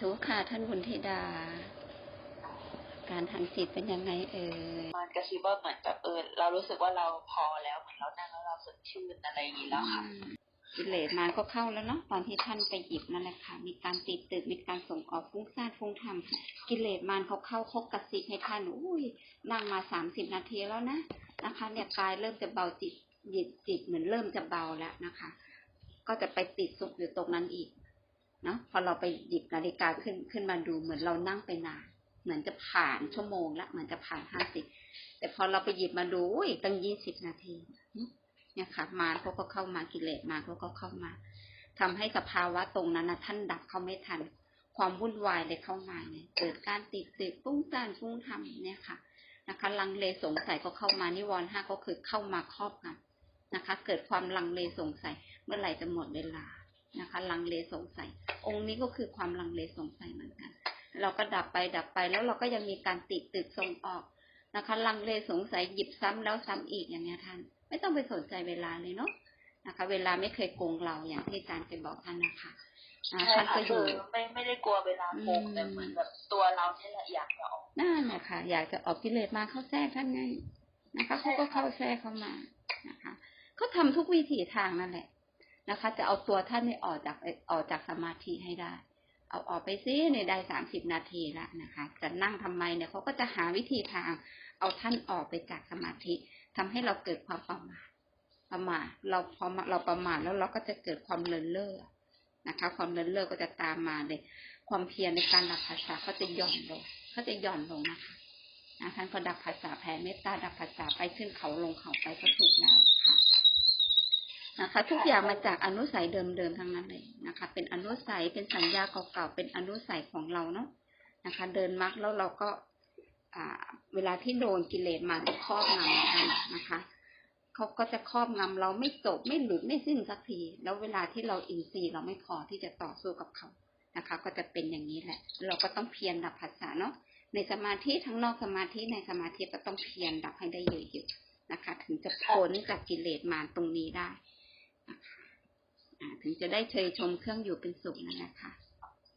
ธุค่ะท่านบุญธิดา การทางจิตเป็นยังไงเอ่ยมันก็คิดว่าเหมือนแบบเออเรารู้สึกว่าเราพอแล้วเหมือนเรานั่งแล้วเราสดชื่นอะไรอย่างนี้แล้วค่ะกิเลสมาก็เข้าแล้วเนาะตอนที่ท่านไปหยิบนั่นแหละค่ะ มีการติดตึกมีการส่งออกฟุ้งซ่านฟุ้งทำกิเลสมารเขาเข้าคกกระซิบให้ท่านอุ้ยนั่งมาสามสิบนาทีแล้วนะนะคะ เนี่ยกายเริ่มจะเบาจิตจิตจิตเหมือนเริ่มจะเบาแล้วนะคะ ก็จะไปติดสุขอยู่ตรงนั้นอีกเนาะพอเราไปหยิบนาฬิกาขึ้นขึ้นมาดูเหมือนเรานั่งไปนานเหมือนจะผ่านชั่วโมงละเหมือนจะผ่านห้าสิบแต่พอเราไปหยิบมาดูอุ้ยตั้งยี่สิบนาทีเนี่ยค่ะ มารเขาก็เข้ามากิเลสมาเขาก็เข้ามาทำให้สภาวะตรงนั้นนะท่านดับเขาไม่ทัน ความวุ่นวายเลยเข้ามาเนี่ยเกิดการติดตึกฟุ้งซ่านฟุ้งทำเนี่ยค่ะนะคะลังเลสงสัยก็เข้ามานิวรณ์ห้าก็คือเข้ามาครอบงำนะคะ เกิดความลังเลสงสัยเมื่อไหร่จะหมดเวลานะคะ ลังเลสงสัย องค์นี้ก็คือความลังเลสงสัยเหมือนกัน เราก็ดับไปดับไปแล้วเราก็ยังมีการติดตึกส่งออกนะคะ ลังเลสงสัยหยิบซ้ำแล้วซ้ำอีกอย่างเนี้ยท่าน ไม่ต้องไปสนใจเวลาเลยเนาะนะคะ เวลาไม่เคยโกงเราอย่างที่อาจารย์เคยบอกท่านนะคะนะใช่ท่านค่ะก็อคืยู่อไม่ไม่ได้กลัวเวลาโกงอืมแต่เหมือนแบบตัวเราเนี่ยแหละอยากจะออกนั่นแหละค่ะอยากจะออกกิเลสมาเข้าแทรกท่านไงนะคะเขาก็เข้าแทรกเข้ามานะคะเขาทำทุกวิถีทางนั่นแหละ นะคะ จะเอาตัวท่านให้ออกจากออกจากสมาธิให้ได้ เอาออกไปซิในได้สามสิบนาทีละนะคะ จะนั่งทำไมเนี่ยเขาก็จะหาวิธีทาง เอาท่านออกไปจากสมาธิทำให้เราเกิดความประมาทประมาทเราพอเราประมาทแล้วเราก็จะเกิดความเลินเล่อนะคะ ความเลินเล่อก็จะตามมาเลย ความเพียรในการดับภาษาเขาจะหย่อนลงเขาจะหย่อนลงนะคะนะท่านก็ดับภาษาแผ่เมตตาดับภาษาไปขึ้นเขาลงเขาไปก็ถูกแล้วค่ะ นะคะ ทุกอย่างมาจากอนุสัยเดิมๆทั้งนั้นเลยนะคะ เป็นอนุสัยเป็นสัญญาเก่าๆเป็นอนุสัยของเราเนาะนะคะ เดินมรรคแล้วเราก็อ่าเวลาที่โดนกิเลสมาครอบงำกันนะคะเขาก็จะครอบงำเราไม่จบไม่หลุดไม่สิ้นสักที แล้วเวลาที่เราอินทรีย์เราไม่พอที่จะต่อสู้กับเขานะคะ ก็จะเป็นอย่างนี้แหละ เราก็ต้องเพียรดับภาษาเนาะในสมาธิทั้งนอกสมาธิในสมาธิก็ต้องเพียรดับให้ได้เยอะๆนะคะ ถึงจะพ้นจากกิเลสมารตรงนี้ได้ ถึงจะได้เชยชมเครื่องอยู่เป็นสุขนั่นแหละค่ะ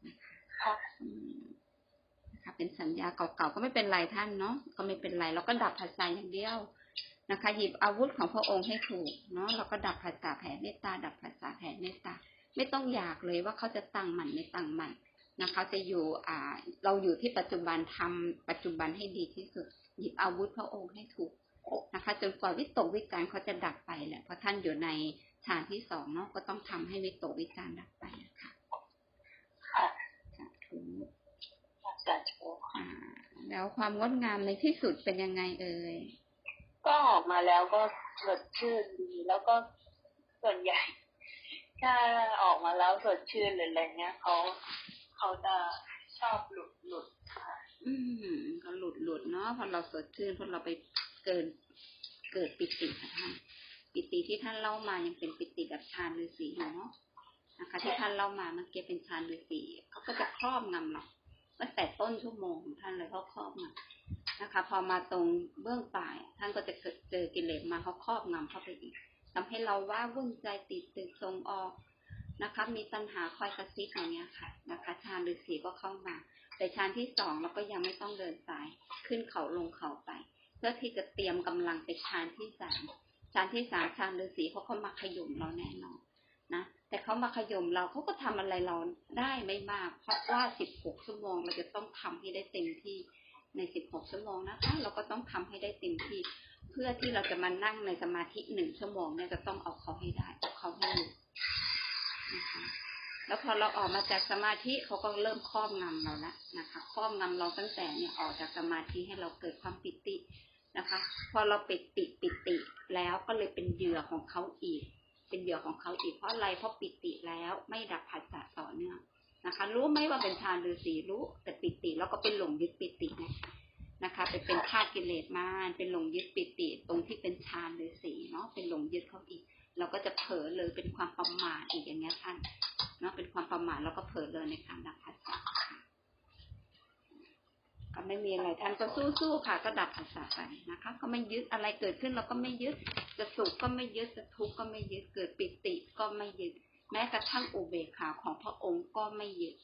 นะคะค่ะเป็นสัญญาเก่าๆก็ไม่เป็นไรท่านเนาะก็ไม่เป็นไรเราก็ดับภาษาอย่างเดียวนะคะ หยิบอาวุธของพระองค์ให้ถูกเนาะเราก็ดับภาษาแผ่เมตตา ดับภาษาแผ่เมตตา ไม่ต้องอยากเลยว่าเขาจะตั้งหมันไม่ตั้งหมันนะคะจะอยู่อ่า เราอยู่ที่ปัจจุบันทำปัจจุบันให้ดีที่สุด หยิบอาวุธพระองค์ให้ถูกนะคะ จนกว่าวิตกวิจารเขาจะดับไปแหละเพราะท่านอยู่ใน ฌานที่สองเนาะก็ต้องทำให้วิตกวิจารณ์ดับไปนะคะค่ะสาธุสาธุค่ะอ่า แล้วความงดงามในที่สุดเป็นยังไงเอ่ยก็ออกมาแล้วก็สดชื่นดีแล้วก็ส่วนใหญ่ ถ้าออกมาแล้วสดชื่นหรืออะไรเงี้ยเขาเขาจะชอบหลุดหลุดค่ะอืมก็หลุดหลุดเนาะพอเราสดชื่นพอเราไปเกินเกิดปิติค่ะท่าน ปิติที่ท่านเล่ามายังเป็นปิติแบบฌานฤาษีอยู่เนาะนะคะ ที่ท่านเล่ามาเมื่อกี้เป็นฌานฤาษีเขาก็จะครอบงำเราตั้งแต่ต้นชั่วโมงของท่านเลยเขาครอบงำนะคะ พอมาตรงเบื้องปลายท่านก็จะเจอกิเลสมาเขาครอบงำเข้าไปอีกทำให้เราว่าวุ่นใจติดตึกทรงออกนะคะ มีตัณหาคอยกระซิบอย่างเงี้ยค่ะนะคะฌานฤาษีก็เข้ามา แต่ชั้นที่สองเราก็ยังไม่ต้องเดินสายขึ้นเขาลงเขาไป เพื่อที่จะเตรียมกำลังไปชั้นที่สาม ชั้นที่สามชั้นฤาษีเขาก็มาขย่มเราแน่นอนนะแต่เขามาขย่มเราเขาก็ทำอะไรเราได้ไม่มาก เพราะว่าสิบหกชั่วโมงเราจะต้องทำให้ได้เต็มที่ในสิบหกชั่วโมงนะคะเราก็ต้องทำให้ได้เต็มที่ เพื่อที่เราจะมานั่งในสมาธิหนึ่งชั่วโมงเนี่ยจะต้องเอาเขาให้ได้เอาเขาให้อยู่นะคะแล้วพอเราออกมาจากสมาธิเขาก็เริ่มครอบงำเราแล้วนะคะครอบงำเราตั้งแต่เนี่ยออกจากสมาธิให้เราเกิดความปิติ นะคะ พอเราปิติปิติแล้วก็เลยเป็นเหยื่อของเขาอีก เป็นเหยื่อของเขาอีกเพราะอะไรเพราะปิติแล้วไม่ดับผัสสะต่อเนื่องนะคะ รู้ไหมว่าเป็นฌานฤาษีรู้แต่ปิติแล้วก็เป็นหลงยึดปิตินะนะคะไปเป็นธาตุกิเลสมานเป็นหลงยึดปิติ ตรงที่เป็นฌานฤาษีเนาะเป็นหลงยึดเขาอีก เราก็จะเผลอเลยเป็นความประมาทอีกอย่างเงี้ยท่านเนาะเป็นความประมาทแล้วก็เผลอเลยในการดับผัสสะคะ ก็ไม่มีอะไรท่านก็สู้ๆค่ะ ก็ดับผัสสะไปนะคะ ก็ไม่ยึดอะไรเกิดขึ้นเราก็ไม่ยึดจะสุขก็ไม่ยึดจะทุกข์ก็ไม่ยึดเกิดปิติก็ไม่ยึด แม้กระทั่งอุเบกขาของพระองค์ก็ไม่ยึด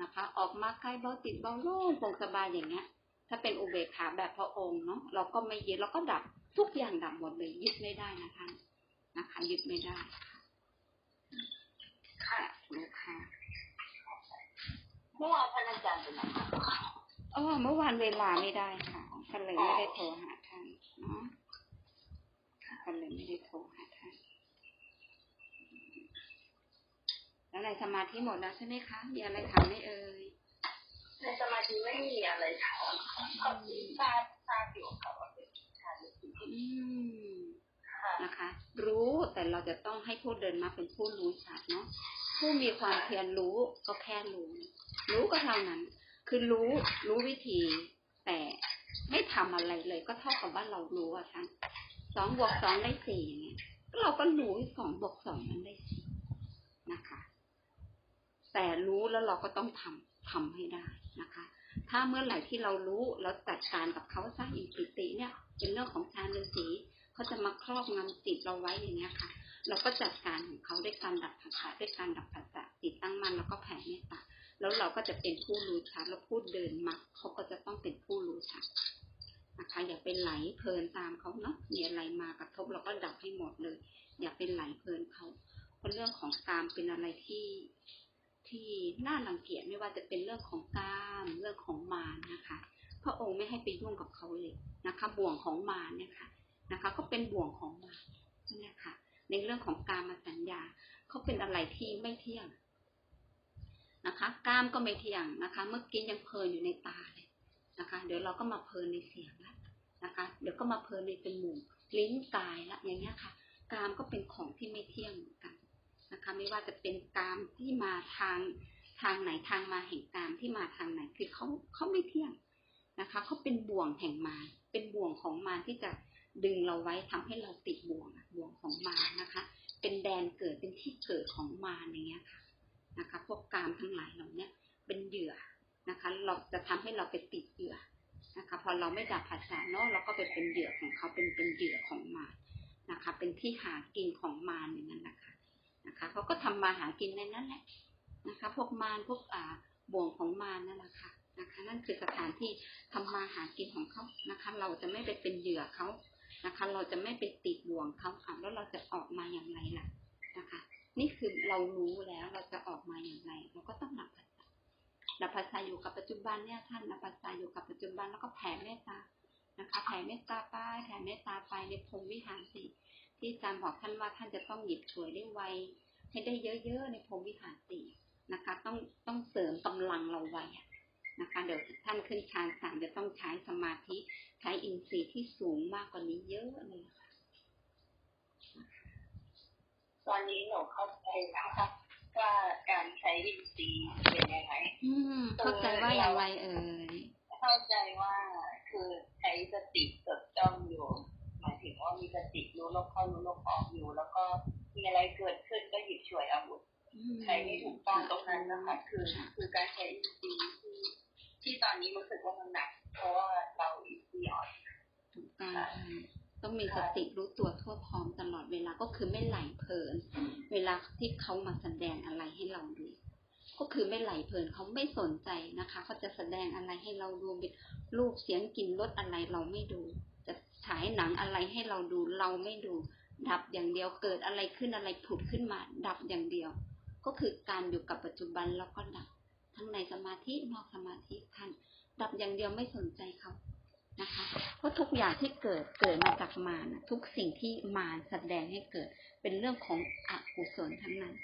นะคะ ออกมาใกล้เบาติดเบาโล่งโปร่งสบายอย่างเงี้ย ถ้าเป็นอุเบกขาแบบพระองค์เนาะเราก็ไม่ยึดเราก็ดับทุกอย่างดับหมดเลยยึดไม่ได้นะคะนะคะยึดไม่ได้ค่ะค่ะรู้ค่ะเมื่อวานท่านอาจารย์เป็นยังไงคะ อ๋อเมื่อวานเวลาไม่ได้ค่ะก็เลยไม่ได้โทรหาท่านเนาะค่ะก็เลยไม่ได้โทรหาท่าน แล้วในสมาธิหมดแล้วใช่ไหมคะ มีอะไรถามไหมเอ่ย ในสมาธิไม่มีอะไรถามเขาทราบทราบอยู่ค่ะว่าเป็นชาลิติอืมค่ะนะคะ รู้แต่เราจะต้องให้ผู้เดินมาเป็นผู้รู้ชัดเนาะผู้มีความเพียรรู้ก็แค่รู้ รู้ก็เท่านั้น คือรู้รู้วิธี แต่ไม่ทำอะไรเลยก็เท่ากับว่าเรารู้อะท่านสองบวกสองได้สี่เงี้ยก็เราก็รู้สองบวกสองมันได้สี่นะคะ แต่รู้แล้วเราก็ต้องทำทำให้ได้นะคะ ถ้าเมื่อไหร่ที่เรารู้เราจัดการกับเขาซะอิปิติเนี่ย เป็นเรื่องของฌานฤาษีเขาจะมาครอบงำจิตเราไว้อย่างเงี้ยค่ะเราก็จัดการของเขาด้วยการดับผัสสะด้วยการดับผัสสะจิตตั้งมั่นแล้วก็แผ่เมตตา แล้วเราก็จะเป็นผู้รู้ชัดแล้วพูดเดินมาเขาก็จะต้องเป็นผู้รู้ชัดนะคะอย่าไปไหลเพลินตามเขาเนาะมีอะไรมากระทบเราก็ดับให้หมดเลย อย่าไปไหลเพลินเขาเพราะเรื่องของกามเป็นอะไรที่ที่น่ารังเกียจไม่ว่าจะเป็นเรื่องของกามเรื่องของมารนะคะ พระองค์ไม่ให้ไปยุ่งกับเขาเลยนะคะ บ่วงของมารเนี่ยค่ะนะคะ ก็เป็นบ่วงของมารนั่นะค่ะในเรื่องของการมาสัญญาเขาเป็นอะไรที่ไม่เที่ยง นะคะกามก็ไม่เที่ยงนะคะ เมื่อกี้ยังเพลินอยู่ในตาเลยนะคะ เดี๋ยวเราก็มาเพลินในเสียงละนะคะ เดี๋ยวก็มาเพลินในจมูกลิ้นกายละอย่างเงี้ยค่ะ กามก็เป็นของที่ไม่เที่ยงเหมือนกันนะคะ ไม่ว่าจะเป็นกามที่มาทางทางไหนทางมาแห่งกามที่มาทางไหนคือเขาเขาไม่เที่ยงนะคะเขาเป็นบ่วงแห่งมารเป็นบ่วงของมารที่จะดึงเราไว้ทำให้เราติดบ่วงบ่วงของมารนะคะ เป็นแดนเกิดเป็นที่เกิดของมารอย่างเงี้ยค่ะ นะคะพวกกามทั้งหลายเหล่านี้เป็นเหยื่อนะคะ เราจะทำให้เราไปติดเหยื่อนะคะ พอเราไม่ดับภาษาเนาะเราก็ไปเป็นเหยื่อของเขาเป็นเป็นเหยื่อของมารนะคะ เป็นที่หากินของมารอย่างนั้นนะคะนะคะเขาก็ทำมาหากินในนั้นแหละนะคะ พวกมารพวกอ่าบ่วงของมารนั่นแหละค่ะนะคะ นั่นคือสถานที่ทำมาหากินของเขานะคะ เราจะไม่ไปเป็นเหยื่อเขานะคะ เราจะไม่ไปติดบ่วงเขาค่ะแล้วเราจะออกมาอย่างไรล่ะนะคะ นี่คือเรารู้แล้วเราจะออกมาอย่างไร เราก็ต้องหลับภาษาหลับภาษาอยู่กับปัจจุบันเนี่ยท่านหลับภาษาอยู่กับปัจจุบันแล้วก็แผ่เมตตานะคะแผ่เมตตาไปแผ่เมตตาไปในพรมวิหารสี่ที่อาจารย์บอกท่านว่าท่านจะต้องหยิบฉวยได้ไวให้ได้เยอะๆในพรมวิหารสี่นะคะ ต้องต้องเสริมกำลังเราไว้นะคะ เดี๋ยวท่านขึ้นฌานสามจะต้องใช้สมาธิใช้อินทรีย์ที่สูงมากกว่านี้เยอะเลยค่ะ ตอนนี้หนูเข้าใจนะคะว่าการใช้อินทรีย์เป็นยังไงอืม เข้าใจว่าอย่างไรเอ่ยเข้าใจว่าคือใช้สติจดจ้องอยู่หมายถึงว่ามีสติรู้ลมเข้ารู้ลมออกอยู่ แล้วก็มีอะไรเกิดขึ้นก็หยิบฉวยอาวุธอืมใช้ให้ถูกต้องตรงนั้นนะคะคือ คือการใช้อินทรีย์ที่ที่ตอนนี้รู้สึกว่ามันหนักเพราะว่าเราอินทรีย์อ่อนถูกต้องค่ะ ต้องมีสติรู้ตัวทั่วพร้อมตลอดเวลาก็คือไม่ไหลเพลิน เวลาที่เขามาแสดงอะไรให้เราดู ก็คือไม่ไหลเพลินเขาไม่สนใจนะคะเขาจะแสดงอะไรให้เราดูเป็นรูปเสียงกลิ่นรสอะไรเราไม่ดู จะฉายหนังอะไรให้เราดูเราไม่ดู ดับอย่างเดียวเกิดอะไรขึ้นอะไรผุดขึ้นมา ดับอย่างเดียว ก็คือการอยู่กับปัจจุบันแล้วก็ดับ ทั้งในสมาธินอกสมาธิท่านดับอย่างเดียวไม่สนใจเขานะคะ เพราะ ทุกอย่างที่เกิดเกิดมาจากมารนะทุกสิ่งที่มารแสดงให้เกิด เป็นเรื่องของอกุศลทั้งนั้น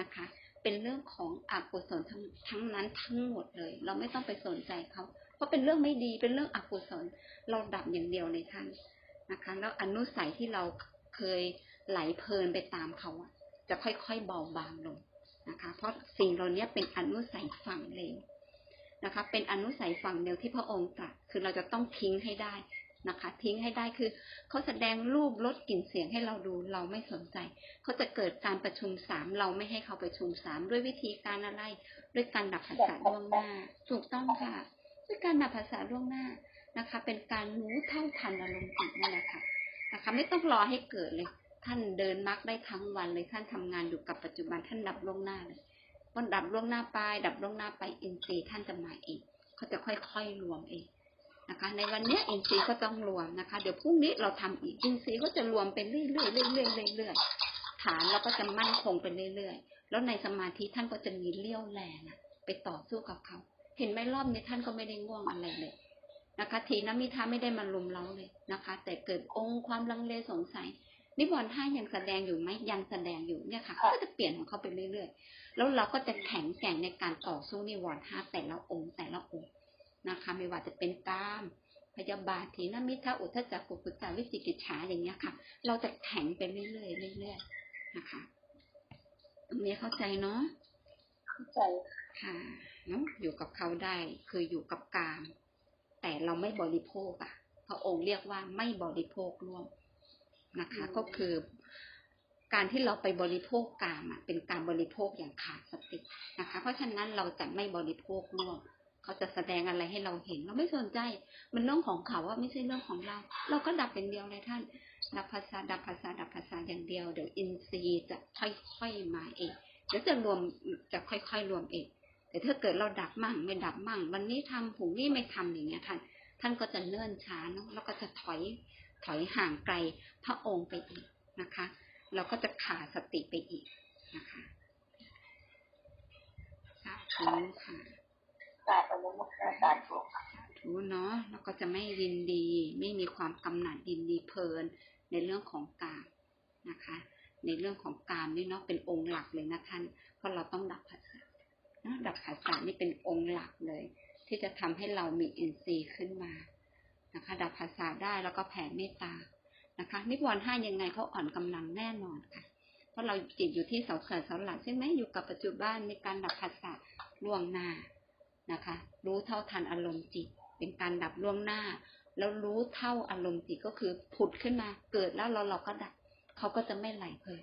นะคะ เป็นเรื่องของอกุศลทั้งทั้งนั้นทั้งหมดเลย เราไม่ต้องไปสนใจเขาเพราะเป็นเรื่องไม่ดีเป็นเรื่องอกุศลเราดับอย่างเดียวเลยท่านนะคะ แล้วอนุสัยที่เราเคยไหลเพลินไปตามเขาจะค่อยๆเบาบางลงนะคะ เพราะสิ่งเหล่านี้เป็นอนุสัยฝั่งเลวนะคะ เป็นอนุสัยฝั่งเดียวที่พระองค์ตรัสคือเราจะต้องทิ้งให้ได้ นะคะ ทิ้งให้ได้คือเขาแสดงรูปลดกลิ่นเสียงให้เราดูเราไม่สนใจเขาจะเกิดการประชุมสามเราไม่ให้เขาประชุมสามด้วยวิธีการอะไร ด้วยการดับภาษาล่วงหน้า ถูกต้องค่ะด้วยการดับภาษาล่วงหน้านะคะ เป็นการรู้เท่าทันอารมณ์จิตนั่นแหละค่ะนะคะ ไม่ต้องรอให้เกิดเลย ท่านเดินมรรคได้ทั้งวันเลยท่านทำงานอยู่กับปัจจุบันท่านดับล่วงหน้าเลยพอดับล่วงหน้าไป ดับล่วงหน้าไปอินทรีย์ท่านจะมาเองเขาจะค่อยๆรวมเอง นะคะ ในวันเนี้ยอินทรีย์ก็ต้องรวมนะคะ เดี๋ยวพรุ่งนี้เราทำอีกอินทรีย์ก็จะรวมไปเรื่อยๆเรื่อยๆเรื่อยๆฐานเราก็จะมั่นคงไปเรื่อยๆ แล้วในสมาธิท่านก็จะมีเลี้ยวแรงอะไปต่อสู้กับเขา เห็นไหมรอบนี้ท่านก็ไม่ได้ง่วงอะไรเลยนะคะทีนมิทาไม่ได้มาลุมเล้าเลยนะคะ แต่เกิดองค์ความลังเลสงสัยนิวรณ์ห้ายังแสดงอยู่ไหมยังแสดงอยู่เนี่ยค่ะค่ะก็จะเปลี่ยนของเขาไปเรื่อยๆ แล้วเราก็จะแข็งแกร่งในการต่อสู้นิวรณ์ห้าแต่ละองค์แต่ละองค์ นะคะ ไม่ว่าจะเป็นกามพยาบาทถีนมิทาอุทธจักกุกุจาวิจิกิจฉาอย่างเงี้ยค่ะ เราจะแข็งไปเรื่อยๆเรื่อยๆนะคะ ตรงนี้เข้าใจเนาะเข้าใจค่ะเนาะอยู่กับเขาได้คืออยู่กับกาม แต่เราไม่บริโภคอะพระองค์เรียกว่าไม่บริโภคร่วมนะคะ ก็คือการที่เราไปบริโภคกามอะเป็นการบริโภคอย่างขาดสตินะคะ เพราะฉะนั้นเราจะไม่บริโภคร่วม เขาจะแสดงอะไรให้เราเห็น เราไม่สนใจ มันเรื่องของเขาว่าไม่ใช่เรื่องของเรา เราก็ดับเป็นเดียวเลยท่าน ดับภาษาดับภาษาดับภาษาอย่างเดียว เดี๋ยวอินทรีย์จะค่อยๆมาเองเดี๋ยวจะรวมจะค่อยๆรวมเองแต่ถ้าเกิดเราดับมั่งไม่ดับมั่ง วันนี้ทำผุงนี้ไม่ทำอย่างเงี้ยท่าน ท่านก็จะเนื่นช้าเนาะแล้วก็จะถอยถอยห่างไกลพระองค์ไปอีกนะคะ เราก็จะขาดสติไปอีกนะคะสาธุค่ะ กราบอนุสาธุค่ะทูเนาะแล้วก็จะไม่ยินดี ไม่มีความกำหนัดยินดีเพลินในเรื่องของกามนะคะ ในเรื่องของกามนี่เนาะเป็นองค์หลักเลยนะท่าน เพราะเราต้องดับภาษานะดับภาษานี่เป็นองค์หลักเลย ที่จะทำให้เรามีอินทรีย์ขึ้นมานะคะ ดับภาษาได้แล้วก็แผ่เมตตานะคะ นิวรณ์ห้ายังไงเขาอ่อนกำลังแน่นอนค่ะ เพราะเราจิตอยู่ที่เสาเขื่อนเสาหลักใช่ไหมอยู่กับปัจจุบันในการดับภาษาล่วงหน้า นะคะ รู้เท่าทันอารมณ์จิต เป็นการดับล่วงหน้า แล้วรู้เท่าอารมณ์จิตก็คือผุดขึ้นมาเกิดแล้วเราเราก็ดับเขาก็จะไม่ไหลเพลิน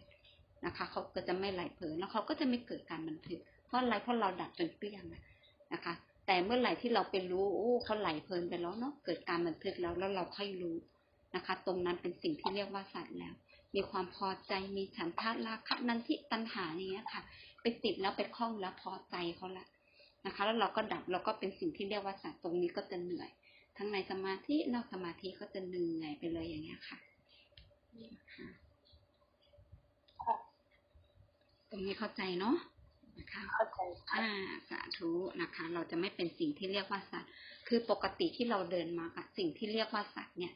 นะคะเขาก็จะไม่ไหลเพลินแล้วเขาก็จะไม่เกิดการบันทึก เพราะอะไรเพราะเราดับจนเกลี้ยงนะคะ แต่เมื่อไหร่ที่เราไปรู้โอ้เขาไหลเพลินไปแล้วเนาะเกิดการบันทึกแล้วแล้วเราค่อยรู้นะคะ ตรงนั้นเป็นสิ่งที่เรียกว่าสัตว์แล้ว มีความพอใจมีฉันทะราคะนันทิตัณหาอย่างเงี้ยค่ะ ไปติดแล้วไปคล้องแล้วพอใจเขาละ นะคะ แล้วเราก็ดับเราก็เป็นสิ่งที่เรียกว่าสัตว์ตรงนี้ก็จะเหนื่อย ทั้งในสมาธินอกสมาธิก็จะเหนื่อยไปเลยอย่างเงี้ยค่ะนะคะค่ะตรงนี้เข้าใจเนาะนะคะเข้าใจค่ะอ่าสาธุนะคะ เราจะไม่เป็นสิ่งที่เรียกว่าสัตว์ คือปกติที่เราเดินมาค่ะสิ่งที่เรียกว่าสัตว์เนี่ย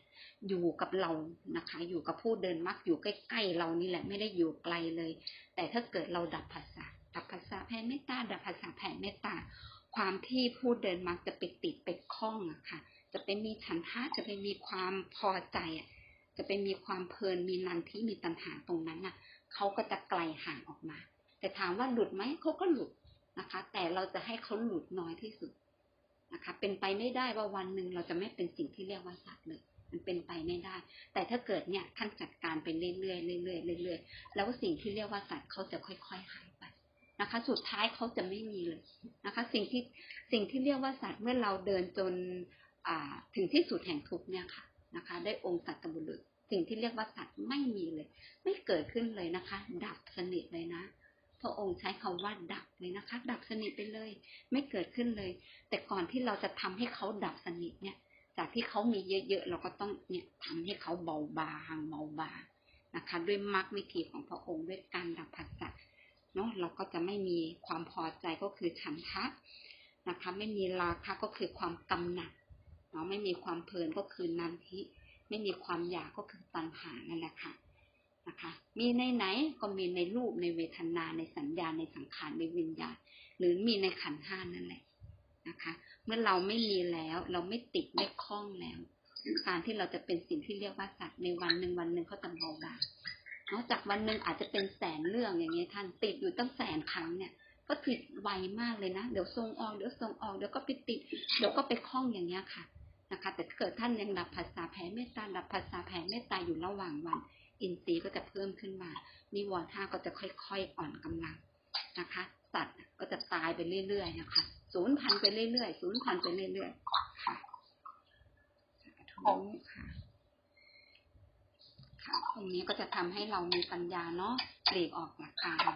อยู่กับเรานะคะ อยู่กับผู้เดินมักอยู่ใกล้ๆเรานี่แหละไม่ได้อยู่ไกลเลย แต่ถ้าเกิดเราดับภาษา แผ่เมตตาดับภาษาแผ่เมตตา ความที่ผู้เดินมักจะไปติดไปคล้องอะค่ะ จะไปมีฉันทะจะไปมีความพอใจอะจะไปมีความเพลินมีนันที่มีตัณหาตรงนั้นน่ะเขาก็จะไกลห่างออกมา แต่ถามว่าหลุดไหมเขาก็หลุดนะคะ แต่เราจะให้เขาหลุดน้อยที่สุดนะคะ เป็นไปไม่ได้ว่าวันหนึ่งเราจะไม่เป็นสิ่งที่เรียกว่าสัตว์เลยมันเป็นไปไม่ได้ แต่ถ้าเกิดเนี่ยท่านจัดการไปเรื่อยๆเรื่อยๆเรื่อยๆแล้วสิ่งที่เรียกว่าสัตว์เขาจะค่อยๆหายไป นะคะ สุดท้ายเขาจะไม่มีเลยนะคะ สิ่งที่สิ่งที่เรียกว่าสัตว์เมื่อเราเดินจนอ่าถึงที่สุดแห่งทุกเนี่ยค่ะนะคะ ได้องค์สัตบุรุษ สิ่งที่เรียกว่าสัตว์ไม่มีเลย ไม่เกิดขึ้นเลยนะคะ ดับสนิทเลยนะพระองค์ใช้คำว่าดับเลยนะคะ ดับสนิทไปเลย ไม่เกิดขึ้นเลย แต่ก่อนที่เราจะทำให้เขาดับสนิทเนี่ย จากที่เขามีเยอะๆเราก็ต้องเนี่ยทำให้เขาเบาบางเบาบางนะคะ ด้วยมรรควิธีของพระองค์ด้วยการดับผัสสะ เนาะเราก็จะไม่มีความพอใจก็คือฉันทะนะคะ ไม่มีราคะก็คือความกำหนัดเนาะไม่มีความเพลินก็คือนันทิไม่มีความอยากก็คือตัณหานั่นแหละค่ะนะคะ มีในไหนก็มีในรูปในเวทนาในสัญญาในสังขารในวิญญาณ หรือมีในขันห้านั่นแหละนะคะ เมื่อเราไม่มีแล้ว เราไม่ติดไม่คล้องแล้ว การที่เราจะเป็นสิ่งที่เรียกว่าสัตว์ในวันหนึ่งวันหนึ่งเขาจะเบาบาง นอกจากวันหนึ่งอาจจะเป็นแสนเรื่องอย่างเงี้ยท่านติดอยู่ตั้งแสนครั้งเนี่ย ก็ติดไวมากเลยนะเดี๋ยวทรงออกเดี๋ยวทรงออกเดี๋ยวก็ไปติดเดี๋ยวก็ไปคล้องอย่างเงี้ยค่ะนะคะ แต่ถ้าเกิดท่านยังดับภาษาแผ่เมตตาดับภาษาแผ่เมตตาอยู่ระหว่างวัน อินทรีย์ก็จะเพิ่มขึ้นมานิวรณ์ห้าก็จะค่อยๆอ่อนกำลังนะคะ สัตว์ก็จะตายไปเรื่อยๆนะคะสูญพันไปเรื่อยๆสูญพันไปเรื่อยๆค่ะสาธุค่ะ ค่ะ ตรงนี้ก็จะทำให้เรามีปัญญาเนาะปลีกออกจากกาม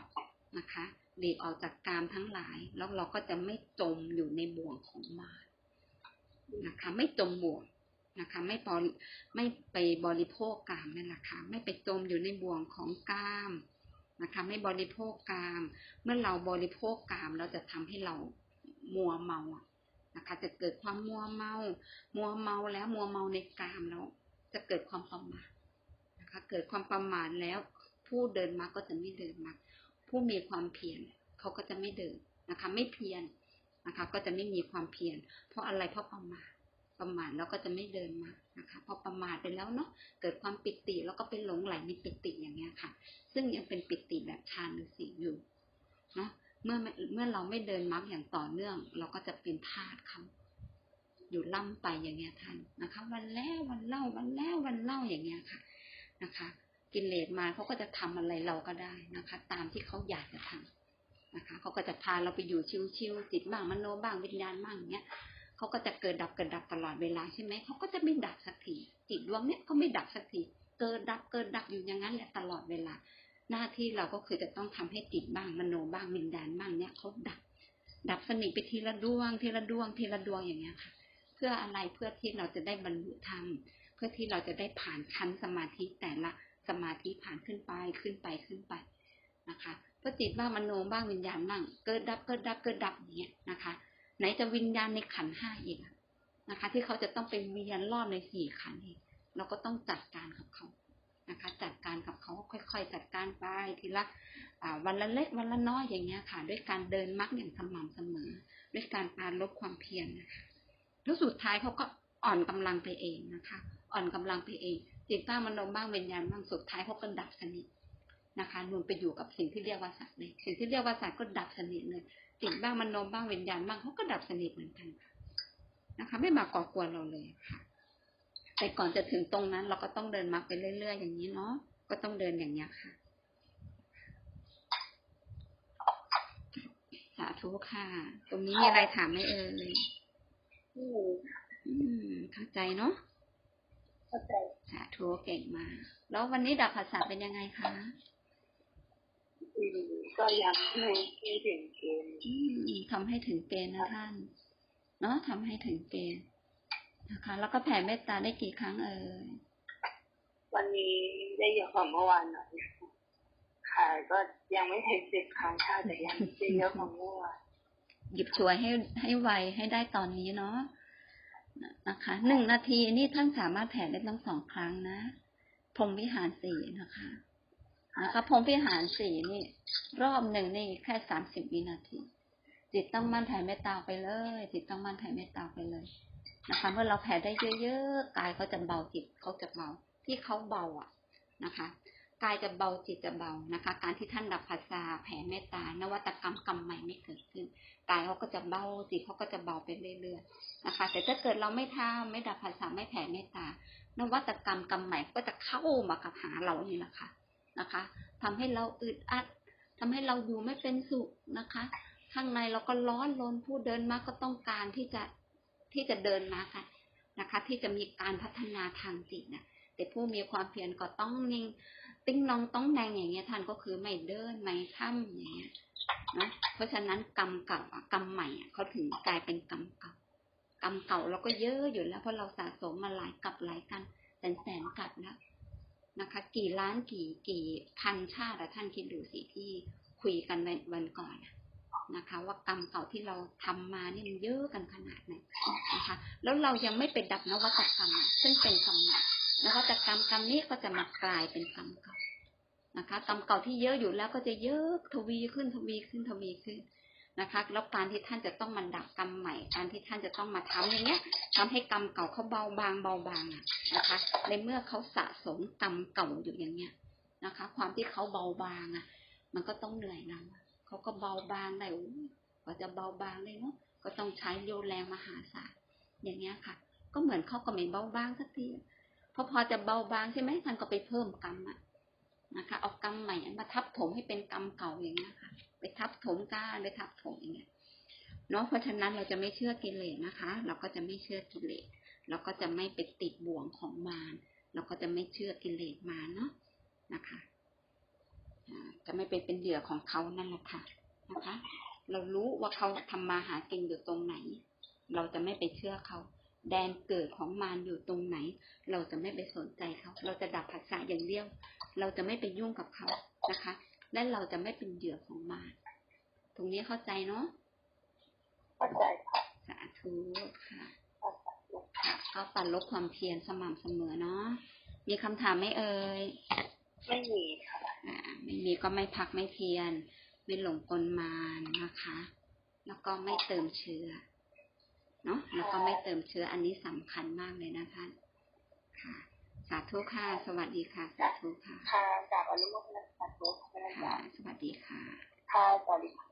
นะคะหลีกออกจากกามทั้งหลาย แล้วเราก็จะไม่จมอยู่ในบ่วงของมารนะคะ ไม่จมบ่วงนะคะ ไม่ปริไม่ไปบริโภคกามนั่นแหละค่ะไม่ไปจมอยู่ในบ่วงของกามนะคะ ไม่บริโภคกาม เมื่อเราบริโภคกามเราจะทำให้เรามัวเมานะคะ จะเกิดความมัวเมา มัวเมาแล้วมัวเมาในกามแล้ว จะเกิดความประมาท นะคะ เกิดความประมาทแล้ว ผู้เดินมาก็จะไม่เดินมาผู้มีความเพียรเขาก็จะไม่เดินนะคะ ไม่เพียรนะคะ ก็จะไม่มีความเพียรเพราะอะไรเพราะประมาทประมาทแล้วก็จะไม่เดินมานะคะ พอประมาทไปแล้วเนาะเกิดความปิติแล้วก็เป็นหลงไหลในปิติอย่างเงี้ยค่ะ ซึ่งยังเป็นปิติแบบฌานหรือสีอยู่เนาะเมื่อเมื่อเราไม่เดินมรรคอย่างต่อเนื่อง เราก็จะเป็นทาสเขาอยู่ล่ำไปอย่างเงี้ยท่านนะคะ วันแล้ววันเล่าวันแล้ววันเล่าอย่างเงี้ยค่ะ นะคะ กินเลสมาเขาก็จะทำอะไรเราก็ได้นะคะ ตามที่เขาอยากจะทำนะคะเขาก็จะพาเราไปอยู่ชิวๆจิตบ้างมโนบ้างวิญญาณบ้างอย่างเงี้ยเขาก็จะเกิดดับเกิดดับตลอดเวลาใช่ไหมเขาก็จะไม่ดับสักทีจิตดวงเนี้ยก็ไม่ดับสักทีเกิดดับเกิดดับอยู่อย่างนั้นแหละตลอดเวลา หน้าที่เราก็คือจะต้องทำให้จิตบ้างมโนบ้างวิญญาณบ้างเนี่ยเขาดับ ดับสนิทไปทีละดวงทีละดวงทีละดวงอย่างเงี้ยค่ะ เพื่ออะไรเพื่อที่เราจะได้บรรลุธรรม พื่อที่เราจะได้ผ่านชั้นสมาธิแต่ละสมาธิผ่านขึ้นไปขึ้นไปขึ้นไปนะคะเพื่อจิตบ้างมโนบ้างวิญญาณบ้างเกิดดับเกิดดับเกิดดับอย่างเงี้ยนะคะ ไหนจะวิญญาณในขันห้าอีกนะคะ ที่เขาจะต้องไปเวียนรอบในสี่ขันอีกเราก็ต้องจัดการกับเขานะคะ จัดการกับเขาค่อยๆ จัดการไปทีละวันละเล็กวันละน้อยอย่างเงี้ยค่ะ ด้วยการเดินมรรคอย่างสม่ำเสมอ ด้วยการปาลดความเพียรนะคะแล้วสุดท้ายเขาก็อ่อนกำลังไปเองนะคะ อ่อนกำลังไปเองจิตบ้างมโนบ้างวิญญาณบ้างสุดท้ายเขาก็ดับสนิทนะคะรวมไปอยู่กับสิ่งที่เรียกว่าสัตว์เลยสิ่งที่เรียกว่าสัตว์ก็ดับสนิทเลยจิตบ้างมโนบ้างวิญญาณบ้างเขาก็ดับสนิทเหมือนกันนะคะ ไม่มาก่อกวนเราเลยค่ะแต่ก่อนจะถึงตรงนั้น เราก็ต้องเดินมาไปเรื่อยๆอย่างนี้เนาะก็ต้องเดินอย่างนี้ค่ะสาธุค่ะ ตรงนี้มีอะไรถามไหมเอ่ยอืมอืมเข้าใจเนาะ เข้าใจสาธุเก่งมาก แล้ววันนี้ดับภาษาเป็นยังไงคะอืมก็ยังไม่ไม่ถึงเกณฑ์อืมทำให้ถึงเกณฑ์นะท่าน เนาะทำให้ถึงเกณฑ์นะคะ แล้วก็แผ่เมตตาได้กี่ครั้งเอ่ยวันนี้ได้เยอะกว่าเมื่อวานหน่อยค่ะก็ยังไม่ถึงสิบครั้งค่ะแต่ยังได้เยอะกว่าเมื่อวานหยิบช่วยให้ให้ไวให้ได้ตอนนี้เนาะ นะคะหนึ่งนาทีนี่ท่านสามารถแผ่ได้ตั้งสองครั้งนะพรมวิหารสี่นะคะนะคะพรมวิหารสี่นี่ รอบหนึ่งนี่แค่สามสิบวินาที จิตตั้งมั่นแผ่เมตตาไปเลย จิตตั้งมั่นแผ่เมตตาไปเลยนะคะ เมื่อเราแผ่ได้เยอะๆกายเขาจะเบาจิตเขาจะเบาที่เขาเบาอะนะคะ กายจะเบาจิตจะเบานะคะ การที่ท่านดับภาษาแผ่เมตตานวัตกรรมกรรมใหม่ไม่เกิดขึ้นกายเขาก็จะเบาจิตเขาก็จะเบาไปเรื่อยๆนะคะ แต่ถ้าเกิดเราไม่ทำไม่ดับภาษาไม่แผ่เมตตานวัตกรรมกรรมใหม่ก็จะเข้ามากับหาเรานี่แหละค่ะนะคะทำให้เราอึดอัดทำให้เราอยู่ไม่เป็นสุขนะคะ ข้างในเราก็ร้อนรนผู้เดินมาก็ต้องการที่จะที่จะเดินมากันนะคะ ที่จะมีการพัฒนาทางจิตนะแต่ผู้มีความเพียรก็ต้องนิ่ง ติ้งน้องต้องแดงอย่างเงี้ยท่านก็คือไม่เดินไม่ทำอย่างเงี้ยนะเพราะฉะนั้นกรรมเก่ากรรมใหม่อะเขาถึงกลายเป็นกรรมเก่ากรรมเก่าเราก็เยอะอยู่แล้วเพราะเราสะสมมาหลายกับหลายกันแสนแสนกับแล้วนะคะ กี่ล้านกี่กี่พันชาติท่านคิดดูสิที่คุยกันวันก่อนนะคะ ว่ากรรมเก่าที่เราทำมาเนี่ยมันเยอะกันขนาดไหนนะคะ แล้วเรายังไม่ไปดับนวัตกรรมซึ่งเป็นกรรมใหม่ นวัตกรรมกรรมนี้ก็จะมากลายเป็นกรรมเก่านะคะกรรมเก่าที่เยอะอยู่แล้วก็จะเยอะทวีขึ้นทวีขึ้นทวีขึ้นนะคะแล้วการที่ท่านจะต้องมาดับกรรมใหม่ การที่ท่านจะต้องมาทำอย่างเงี้ยทำให้กรรมเก่าเขาเบาบางเบาบางนะคะ ในเมื่อเขาสะสมกรรมเก่าอยู่อย่างเงี้ยนะคะ ความที่เขาเบาบางอะ มันก็ต้องเหนื่อยเราอะเขาก็เบาบางได้โอ้ยกว่าจะเบาบางเลยเนาะก็ต้องใช้โยแรงมหาศาลอย่างเงี้ยค่ะ ก็เหมือนเขาก็ไม่เบาบางสักที พอพอจะเบาบางใช่ไหมท่านก็ไปเพิ่มกรรมอะนะคะ เอากรรมใหม่มาทับถมให้เป็นกรรมเก่าอย่างเงี้ยค่ะ ไปทับถมก้าไปทับถมอย่างเงี้ยเนาะเพราะฉะนั้นเราจะไม่เชื่อกิเลสนะคะ เราก็จะไม่เชื่อกิเลสเราก็จะไม่ไปติดบ่วงของมารเราก็จะไม่เชื่อกิเลสมารเนาะนะคะจะไม่ไปเป็นเหยื่อของเขานั่นแหละค่ะนะคะ เรารู้ว่าเขาทำมาหากินอยู่ตรงไหน เราจะไม่ไปเชื่อเขา แดนเกิดของมารอยู่ตรงไหน เราจะไม่ไปสนใจเขาเราจะดับผัสสะอย่างเดียว เราจะไม่ไปยุ่งกับเขานะคะ และเราจะไม่เป็นเหยื่อของมารตรงนี้เข้าใจเนาะเข้าใจค่ะสาธุค่ะเข้าใจค่ะก็ปันลบความเพียรสม่ำเสมอเนาะมีคำถามไหมเอ่ยไม่มีค่ะอ่าไม่มีก็ไม่พักไม่เพียรไม่หลงกลมารนะคะ แล้วก็ไม่เติมเชื้อ เนาะแล้วก็ไม่เติมเชื้ออันนี้สำคัญมากเลยนะท่านค่ะ สาธุค่ะ สวัสดีค่ะ สาธุค่ะ ค่ะจากอนุโมทนาสาธุพระอาค่ะจารย์สวัสดีค่ะ ค่ะสวัสดีค่ะ